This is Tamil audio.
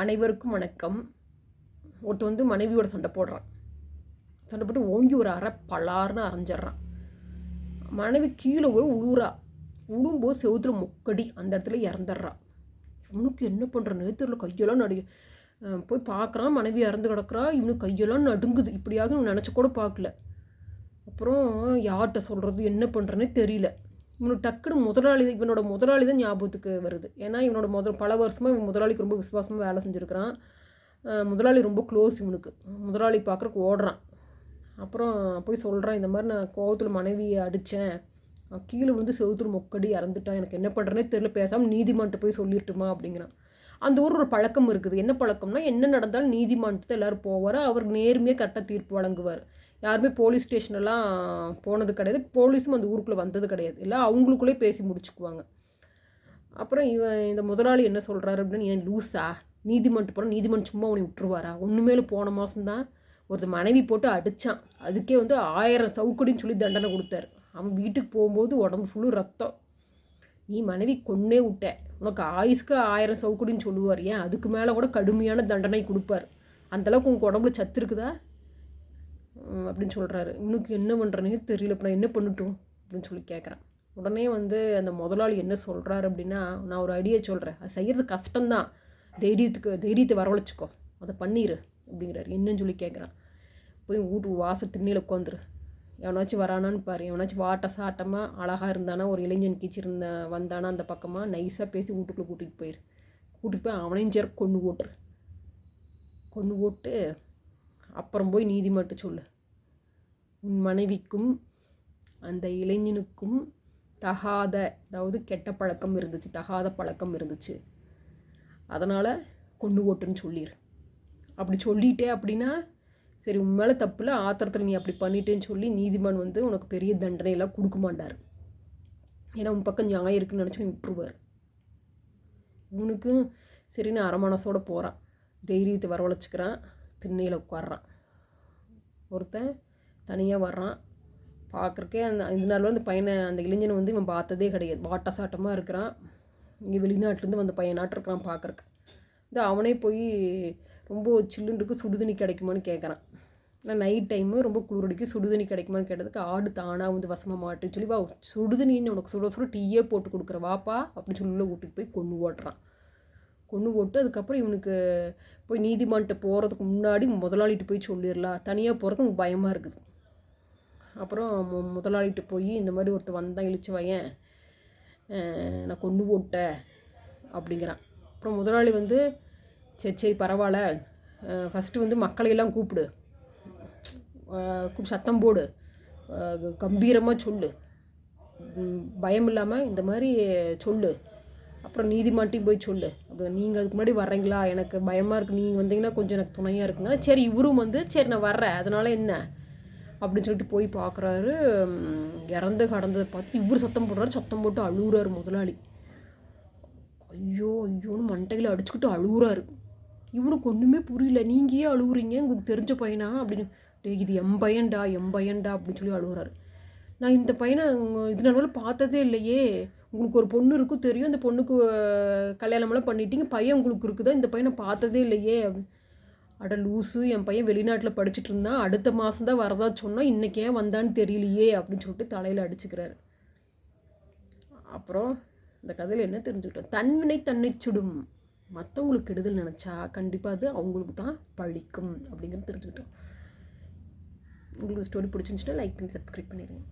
அனைவருக்கும் வணக்கம். ஒருத்தன் வந்து மனைவியோட சண்டை போடுறான். சண்டை போட்டு ஓங்கி ஒரு அரை பலார்னு அரைஞ்சிட்றான். மனைவி கீழே போய் உழுவுறா உழும்போது செவுத்துல முக்கடி அந்த இடத்துல இறந்துடுறா. இவனுக்கு என்ன பண்ணுற நேத்துல கையெல்லாம் நடு போய் பார்க்குறான். மனைவி இறந்து கிடக்குறா. இவனுக்கு கையெல்லாம் நடுங்குது. இப்படியாக இவன் நினச்சி கூட பார்க்கல. அப்புறம் யார்கிட்ட சொல்கிறது என்ன பண்ணுறேன்னே தெரியல. இவனுக்கு டக்குனு முதலாளி இவனோட முதலாளி தான் ஞாபகத்துக்கு வருது. ஏன்னா இவனோட முதல் பல வருஷமாக இவன் முதலாளிக்கு ரொம்ப விசுவாசமாக வேலை செஞ்சுருக்கிறான். முதலாளி ரொம்ப க்ளோஸ் இவனுக்கு. முதலாளி பார்க்குறக்கு ஓடுறான். அப்புறம் போய் சொல்கிறான் இந்த மாதிரி நான் கோவத்தில் மனைவியை அடித்தேன் கீழே விழுந்து செவுத்துல மொக்கடி இறந்துட்டான். எனக்கு என்ன பண்ணுறேனே தெரியல. பேசாமல் நீதிமன்றம் போய் சொல்லிட்டுமா? அப்படிங்கிறான். அந்த ஊர் ஒரு பழக்கம் இருக்குது. என்ன பழக்கம்னா என்ன நடந்தாலும் நீதிமன்றத்தை எல்லோரும் போவார். அவர் நேர்மையாக கரெக்டாக தீர்ப்பு வழங்குவார். யாருமே போலீஸ் ஸ்டேஷனெல்லாம் போனது கிடையாது. போலீஸும் அந்த ஊருக்குள்ளே வந்தது கிடையாது. இல்லை அவங்களுக்குள்ளே பேசி முடிச்சுக்குவாங்க. அப்புறம் இவன் இந்த முதலாளி என்ன சொல்கிறாரு அப்படின்னு ஏன் லூஸா நீதிமன்றம் போனால் நீதிமன்றம் சும்மா உன்னை விட்டுருவாரா? ஒன்றுமேல போன மாதம்தான் ஒருத்தர் மனைவி போட்டு அடித்தான் அதுக்கே வந்து ஆயிரம் சவுக்கடின்னு சொல்லி தண்டனை கொடுத்தாரு. அவன் வீட்டுக்கு போகும்போது உடம்பு ஃபுல்லு ரத்தம். நீ மனைவி கொன்னே விட்ட. உனக்கு ஆயுஸ்க்கு ஆயிரம் சவுக்குடின்னு சொல்லுவார். ஏன் அதுக்கு மேலே கூட கடுமையான தண்டனை கொடுப்பார். அந்தளவுக்கு உங்கள் உடம்புல சத்து இருக்குதா? அப்படின்னு சொல்கிறாரு இன்னுக்கு என்ன பண்ணுறனே தெரியல. இப்போ நான் என்ன பண்ணட்டும்? அப்படின்னு சொல்லி கேட்குறான் உடனே வந்து அந்த முதலாளி என்ன சொல்கிறாரு அப்படின்னா நான் ஒரு ஐடியா சொல்கிறேன் அது செய்கிறது கஷ்டம்தான். தைரியத்துக்கு தைரியத்தை வரவழைச்சிக்கோ. அதை பண்ணிடு அப்படிங்கிறாரு. என்னன்னு சொல்லி கேட்குறான் போய் வீட்டு வாசல் திண்ணியில் உட்காந்துரு. எவனாச்சும் வரானான்னு பாரு. எவனாச்சும் வாட்ட சாட்டமாக அழகாக இருந்தானா ஒரு இளைஞன் கீச்சிருந்த வந்தானா அந்த பக்கமாக நைஸாக பேசி வீட்டுக்குள்ளே கூட்டிகிட்டு போயிரு. கூட்டிகிட்டு போய் அவனையும் சேர் கொண்டு ஓட்டுரு. கொண்டு ஓட்டு அப்புறம் போய் நீதி மட்டும் சொல்லு. உன் மனைவிக்கும் அந்த இளைஞனுக்கும் தகாத அதாவது கெட்ட பழக்கம் இருந்துச்சு தகாத பழக்கம் இருந்துச்சு. அதனால் கொண்டு ஓட்டுன்னு சொல்லிடு அப்படி சொல்லிட்டே அப்படின்னா சரி உன் மேலே தப்பில் ஆத்திரத்தில் நீ அப்படி பண்ணிட்டேன்னு சொல்லி நீதிமான் வந்து உனக்கு பெரிய தண்டனையெல்லாம் கொடுக்க மாட்டார். ஏன்னா உன் பக்கம் நியாயம் இருக்குன்னு நினச்சி நீ விட்டுருவார். இவனுக்கும் சரின்னு அரை போகிறான் தைரியத்தை வரவழைச்சிக்கிறான். திண்ணையில் உட்காடுறான் ஒருத்தன் தனியாக வர்றான். பார்க்குறக்கே அந்த இது நாள் வந்து பையனை அந்த இளைஞனை வந்து இவன் பார்த்ததே கிடையாது. வாட்ட சாட்டமாக இருக்கிறான். இங்கே வெளிநாட்டிலேருந்து வந்த பையன் நாட்டிருக்கிறான் பார்க்குறக்கு இந்த அவனே போய் ரொம்ப சில்லுன்னு இருக்கு சுடுதண்ணி கிடைக்குமான்னு கேட்குறான் நான் நைட் டைமு ரொம்ப குளிரடிக்கு சுடுதண்ணி கிடைக்குமான்னு கேட்டதுக்கு ஆடு தானாக வந்து வசமாக மாட்டுன்னு சொல்லி வா சுடுதண்ணின்னு உனக்கு சுட சுட டீயே போட்டு கொடுக்குற வாப்பா அப்படின்னு சொல்லி உள்ள கூட்டிகிட்டு போய் கொண்டு ஓட்டுறான் கொண்டு போட்டு அதுக்கப்புறம் இவனுக்கு போய் நீதிமன்ட்ட போகிறதுக்கு முன்னாடி முதலாளிகிட்ட போய் சொல்லிடலாம். தனியாக போகிறதுக்கு எனக்கு பயமாக இருக்குது. அப்புறம் மு- முதலாளிகிட்ட போய் இந்த மாதிரி ஒருத்தர் வந்தான் இழிச்சு வையன். நான் கொண்டு போட்டேன் அப்படிங்கிறான். அப்புறம் முதலாளி வந்து சரி சரி பரவாயில்ல. ஃபஸ்ட்டு வந்து மக்களையெல்லாம் கூப்பிடு. கூப்பிட்டு சத்தம் போடு. கம்பீரமாக சொல்லு. பயம் இல்லாமல் இந்த மாதிரி சொல்லு. அப்புறம் நீதிமன்றம் போய் சொல்லு. அப்படி நீங்கள் அதுக்கு முன்னாடி வர்றீங்களா? எனக்கு பயமாக இருக்குது நீங்கள் வந்தீங்கன்னா கொஞ்சம் எனக்கு துணையாக இருக்குங்க சரி இவரும் வந்து சரி நான் வர்றேன். அதனால் என்ன? அப்படின்னு சொல்லிட்டு போய் பார்க்குறாரு இறந்து கடந்ததை பார்த்து இவர் சத்தம் போடுறாரு. சத்தம் போட்டு அழுகுறாரு முதலாளி. ஐயோ ஐயோன்னு மண்டையில் அடிச்சுக்கிட்டு அழுகுறாரு. இவனுக்கு ஒன்றுமே புரியல. நீங்கள் ஏன் அழுகுறீங்க? உங்களுக்கு தெரிஞ்ச பையனா? அப்படின்னு. டே இது எம் பையன்டா எம் பையன்டா அப்படின்னு சொல்லி அழுகுறாரு. நான் இந்த பையனை இது நாள் பார்த்ததே இல்லையே. உங்களுக்கு ஒரு பொண்ணு இருக்கும் தெரியும். இந்த பொண்ணுக்கு கல்யாணமெல்லாம் பண்ணிட்டீங்க. பையன் உங்களுக்கு இருக்குதா? இந்த பையனை பார்த்ததே இல்லையே. அட லூசு என் பையன் வெளிநாட்டில் படிச்சுட்டு இருந்தான் அடுத்த மாதம் தான் வரதா சொன்னால் இன்றைக்கி ஏன் வந்தான்னு தெரியலையே அப்படின்னு சொல்லிட்டு தலையில் அடிச்சுக்கிறாரு. அப்புறம் இந்த கதையில் என்ன தெரிஞ்சுக்கிட்டோம்? தன்வினை தன்னை சுடும். மற்றவங்களுக்கு கெடுதல் நினச்சா கண்டிப்பாக அது அவங்களுக்கு தான் பழிக்கும் அப்படிங்கிறது தெரிஞ்சுக்கிட்டோம். உங்களுக்கு ஸ்டோரி பிடிச்சிருந்துச்சுன்னா லைக் பண்ணி சப்ஸ்கிரைப் பண்ணிடுங்க